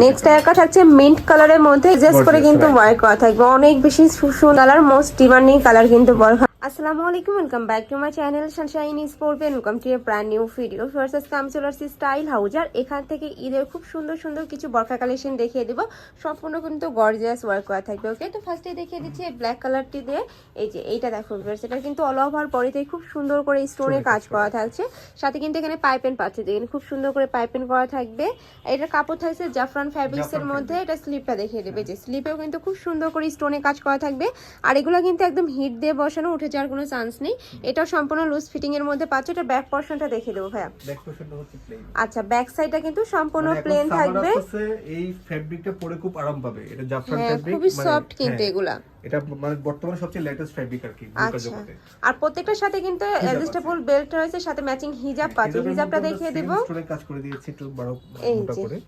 Next একটা থাকছে mint কালারের মধ্যে জাস্ট করে কিন্তু. ওয়ার্ক করা থাকবে অনেক বেশি সুন্দর কালার মোস্ট ডিমান্ডিং কালার কিন্তু বরখা আসসালামু আলাইকুম welcome back to my channel sunshine স্পোর্টবেন welcome to a brand new video first আজকে আমি চলে আসছি স্টাইল হাউজ আর এখান থেকে ঈদের খুব সুন্দর সুন্দর কিছু বরখা কালেকশন দেখিয়ে দিব। সম্পূর্ণ কিন্তু গর্জিয়াস ওয়ার্ক করা থাকবে ওকে তো ফার্স্টে দেখিয়ে দিচ্ছি এই ব্ল্যাক কালারটি দিয়ে। এই যে এইটা দেখো এটা কিন্তু অল ওভার বডিতে খুব সুন্দর করে স্টোনের কাজ করা থাকছে। সাথে কিন্তু এখানে পাইপেন পাচ্ছে যেখানে খুব সুন্দর করে পাইপেন করা থাকবে। এটা কাপড় থাকছে জাফরান ফ্যাব্রিক্স এর মধ্যে এটা স্লিপটা দেখিয়ে দেবে যে স্লিপেও কিন্তু খুব সুন্দর করে স্টোনে কাজ করা থাকবে। আর এগুলো কিন্তু একদম হিট দিয়ে বসানো উঠে যাওয়ার কোনো চান্স নেই। এটাও সম্পূর্ণ লুজ ফিটিং এর মধ্যে পাচ্ছে। এটা ব্যাক পোর্শনটা দেখিয়ে দেবো ভাইয়া। ব্যাক পোর্শনটা হচ্ছে প্লেন আচ্ছা ব্যাক সাইডটা কিন্তু সম্পূর্ণ প্লেন থাকবে। এই ফ্যাব্রিকটা পরে খুব আরাম পাবে। এটা জাফরান হ্যাঁ ফ্যাব্রিক খুবই সফট কিন্তু এগুলা। এটা মানে বর্তমানে সবচেয়ে লেটেস্ট ফ্যাব্রিক আর কি আচ্ছা। জগতে। আর প্রত্যেকটার সাথে কিন্তু অ্যাডজাস্টেবল বেল্ট রয়েছে সাথে ম্যাচিং হিজাব পাচ্ছে। হিজাবটা দেখিয়ে দিব। এ কাজ করে দিয়েছি একটু বড় মোটা করে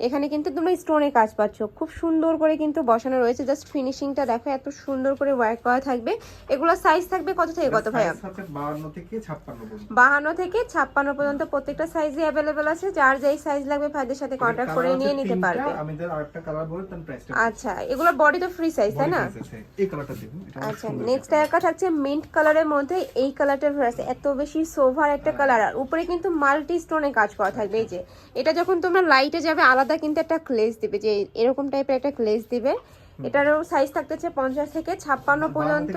এখানে কিন্তু তোমরা স্টোনে কাজ পাচ্ছ। খুব সুন্দর করে কিন্তু বসানো রয়েছে। জাস্ট ফিনিশিংটা দেখো এত সুন্দর করে ওয়ার্ক করা থাকবে। এগুলো সাইজ থাকবে কত থেকে কত ভাইয়া? Size 52 থেকে 56 পর্যন্ত। বাহান্ন থেকে ছাপ্পান্ন পর্যন্ত প্রত্যেকটা সাইজে অ্যাভেলেবেল আছে। যার যেই সাইজ লাগবে ভাইদের সাথে কন্ট্যাক্ট করে নিয়ে নিতে পারবে। আচ্ছা এগুলো বডি তো ফ্রি সাইজ তাই না? এই কালারটা দেখুন এটা আচ্ছা নেক্সট একটা থাকছে মিন্ট কালারের মধ্যে এই কালারটা আছে। এত বেশি সোভার একটা কালার আর উপরে কিন্তু মাল্টি স্টোনে কাজ করা থাকবে এই যে। এটা যখন তোমরা লাইটে যাবে আলাদা কিন্তু একটা ক্লেজ দিবে যে এরকম টাইপের একটা ক্লেজ দিবে। এটারও সাইজ থাকতেছে পঞ্চাশ থেকে ছাপ্পান্ন পর্যন্ত।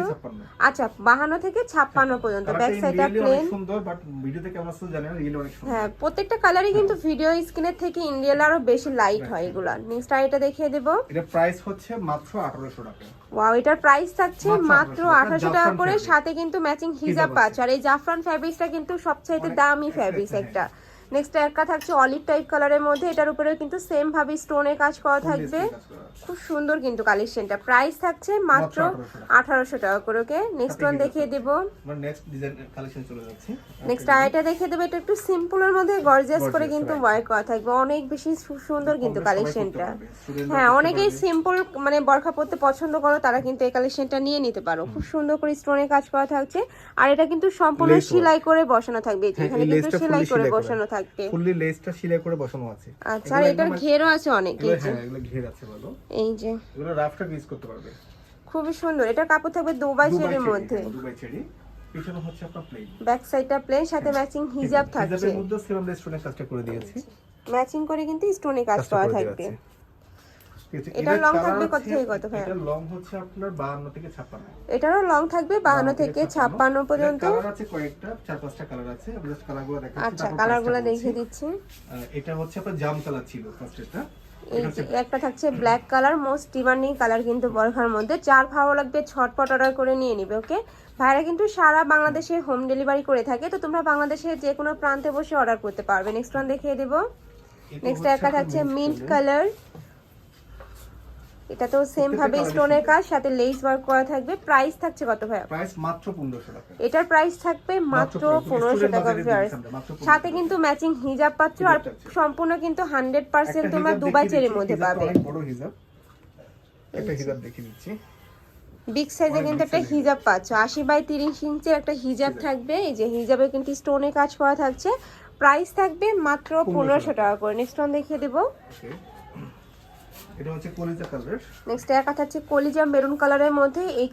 আচ্ছা বাহান্ন থেকে ছাপ্পান্ন পর্যন্ত ব্যাক সাইডটা প্লেন সুন্দর বাট ভিডিওতে কেমন আসছে জানি না অনেক সুন্দর। হ্যাঁ প্রত্যেকটা কালারই কিন্তু ভিডিও স্ক্রিনের থেকে ইন্ডিয়াল আরও বেশি লাইট হয় এগুলো। নেক্সট আর এটা দেখিয়ে দেবো। এটা প্রাইস হচ্ছে মাত্র 1800 টাকা। ওয়াও এটার প্রাইস থাকছে মাত্র মাত্র 1800 আঠারোশো টাকা করে সাথে কিন্তু ম্যাচিং হিজাব পাচ্ছে আর এই জাফরান ফ্যাব্রিক্সটা কিন্তু সবচাইতে অনেক দামি ফ্যাব্রিক্স হ্যাঁ। একটা। নেক্সট একটা থাকছে অলিভ টাইপ কালারের মধ্যে এটার উপরেও কিন্তু সেম ভাবে স্টোনের কাজ করা থাকবে। খুব সুন্দর কিন্তু কালেকশনটা প্রাইস থাকছে মাত্র আঠারোশো টাকা। করে ওকে নেক্সট ওয়ান দেখিয়ে। দেব। আমরা নেক্সট ডিজাইন কালেকশন চলে যাচ্ছি। নেক্সট আরেকটা দেখিয়ে দেবো এটা একটু সিম্পলের মধ্যে গর্জিয়াস করে কিন্তু. ওয়ার্ক করা থাকবে। অনেক বেশি সুন্দর কিন্তু কালেকশনটা হ্যাঁ অনেকেই সিম্পল মানে বরখা পড়তে পছন্দ করো তারা কিন্তু এই কালেকশনটা নিয়ে নিতে পারো। খুব সুন্দর করে স্টোনে কাজ করা থাকছে। আর এটা কিন্তু সম্পূর্ণ সেলাই করে বসানো থাকবে। হ্যাঁ, এখানে কিন্তু সেলাই করে বসানো থাকবে ফুললি লেসটা সেলাই করে বসানো আছে। আচ্ছা আর এটার ঘেরও আছে অনেক। এই যে হ্যাঁ এগুলো ঘের আছে বলো। এই যে। এগুলো রাফটা ইউজ করতে পারবে। খুবই সুন্দর। এটা কাপড় থাকবে দুবাই শেডের মধ্যে। দুবাই শেডি পিছনে হচ্ছে আপনার প্লেন ব্যাক সাইডটা প্লেন সাথে ম্যাচিং হিজাব থাকছে। হিজাবের মধ্যে সিরাম লেস্টোনের কাজটা করে দিয়েছি। ম্যাচিং করে কিন্তু স্টোনে কাজ করে থাকবে। Long colour থাকবে কত থেকে কত ভাইয়া? এটার লং হচ্ছে আপনার 52 থেকে 56 এটারও লং থাকবে বাহান্ন থেকে ছাপ্পান্ন। পর্যন্ত। কালার আছে কয়েকটা চার পাঁচটা কালার আছে। আমি জাস্ট কালারগুলো দেখাচ্ছি আচ্ছা কালারগুলো দেখিয়ে দিচ্ছি। এটা হচ্ছে আপনার জাম কালার ছিল ফার্স্ট এটা এই যে একটা থাকছে black colour most demanding colour কিন্তু বরখার মধ্যে। যার ভালো লাগবে ছটপট অর্ডার করে নিয়ে নিবে ওকে ভাইরা কিন্তু সারা বাংলাদেশে হোম ডেলিভারি করে থাকে তো তোমরা বাংলাদেশের যে কোনো প্রান্তে বসে অর্ডার করতে পারবে। নেক্সট ওয়ান দেখিয়ে দেবো। নেক্সট একটা থাকছে মিন্ট কালার এটা তো সেম ভাবে স্টোনের কাজ সাথে লেস ওয়ার্ক করা থাকবে। প্রাইস থাকছে কত ভাইয়া? প্রাইস মাত্র 1500 টাকা। এটার প্রাইস থাকবে মাত্র মাত্র পনেরোশো। student টাকা ভিউয়ার্স 1500 সাথে কিন্তু ম্যাচিং হিজাব পাচ্ছ আর সম্পূর্ণ কিন্তু হান্ড্রেড পার্সেন্ট একটা তোমরা হিজাব দুবাই চেরির মধ্যে পাবে। বড় হিজাব একটা হিজাব দেখিয়ে দিচ্ছি বিগ সাইজে কিন্তু একটা হিজাব পাচ্ছ। আশি বাই তিরিশ ইঞ্চের একটা হিজাব থাকবে। এই যে হিজাবে কিন্তু স্টোনে কাজ করা থাকছে। প্রাইস থাকবে মাত্র পনেরোশো টাকা। করে। নেক্সট দেখিয়ে দেবো। ওকে এটা হচ্ছে কলিজা কালার নেক্সট কলিজা মেরুন কালারের মধ্যে এই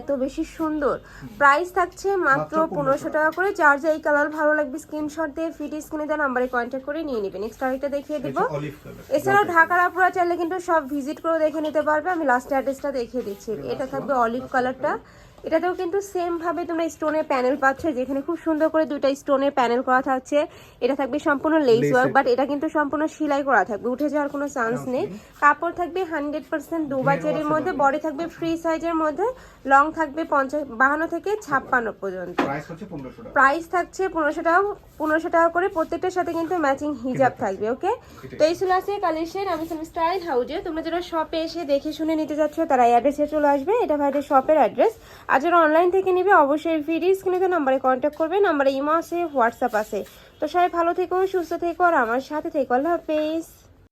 এত বেশি সুন্দর। প্রাইস থাকছে মাত্র মাত্র পনেরোশো 1500 টাকা করে। যার যে এই কালার ভালো লাগবে স্ক্রিনশট দিয়ে ফিট স্ক্রিনে দেওয়া নাম্বারে কন্ট্যাক্ট করে নিয়ে নেক্সট আরেকটা দেখিয়ে দেবো। এছাড়াও ঢাকার চাইলে কিন্তু সব ভিজিট করে দেখে নিতে পারবে। আমি লাস্ট অ্যাড্রেসটা দেখিয়ে দিচ্ছি। এটা থাকবে অলিভ কালারটা এটাতেও কিন্তু সেম ভাবে তোমরা স্টোনের প্যানেল পাচ্ছ। যেখানে খুব সুন্দর করে দুইটা স্টোনের প্যানেল করা থাকছে। এটা থাকবে সম্পূর্ণ লেস ওয়ার্ক বাট এটা কিন্তু সম্পূর্ণ সেলাই করা থাকবে। উঠে যাওয়ার কোনো চান্স নেই। কাপড় থাকবে হান্ড্রেড পার্সেন্ট আছে মধ্যে বডি। থাকবে ফ্রি সাইজের মধ্যে লং থাকবে পঞ্চাশ বাহান্ন থেকে ছাপ্পান্ন পর্যন্ত। প্রাইস হচ্ছে 1500 টাকা। প্রাইস থাকছে পনেরোশো টাকা পনেরোশো টাকা করে প্রত্যেকটার সাথে কিন্তু ম্যাচিং হিজাব থাকবে ওকে তো এই ছিল আছে কালেকশন আমি সামি স্টাইল হাউজে। তোমরা যারা শপে এসে দেখে শুনে নিতে যাচ্ছ তারা এই অ্যাড্রেসে চলে আসবে। এটা ভাইদের শপের অ্যাড্রেস আর যারা অনলাইন থেকে নেবে, অবশ্যই ভিডিও স্ক্রিনে নাম্বারে কন্ট্যাক্ট করবে নাম্বারে ইমো আছে হোয়াটসঅ্যাপ আছে। তো সবাই ভালো থেকো, সুস্থ থেকো, আর আমার সাথে থেকো। আল্লাহ হাফেজ।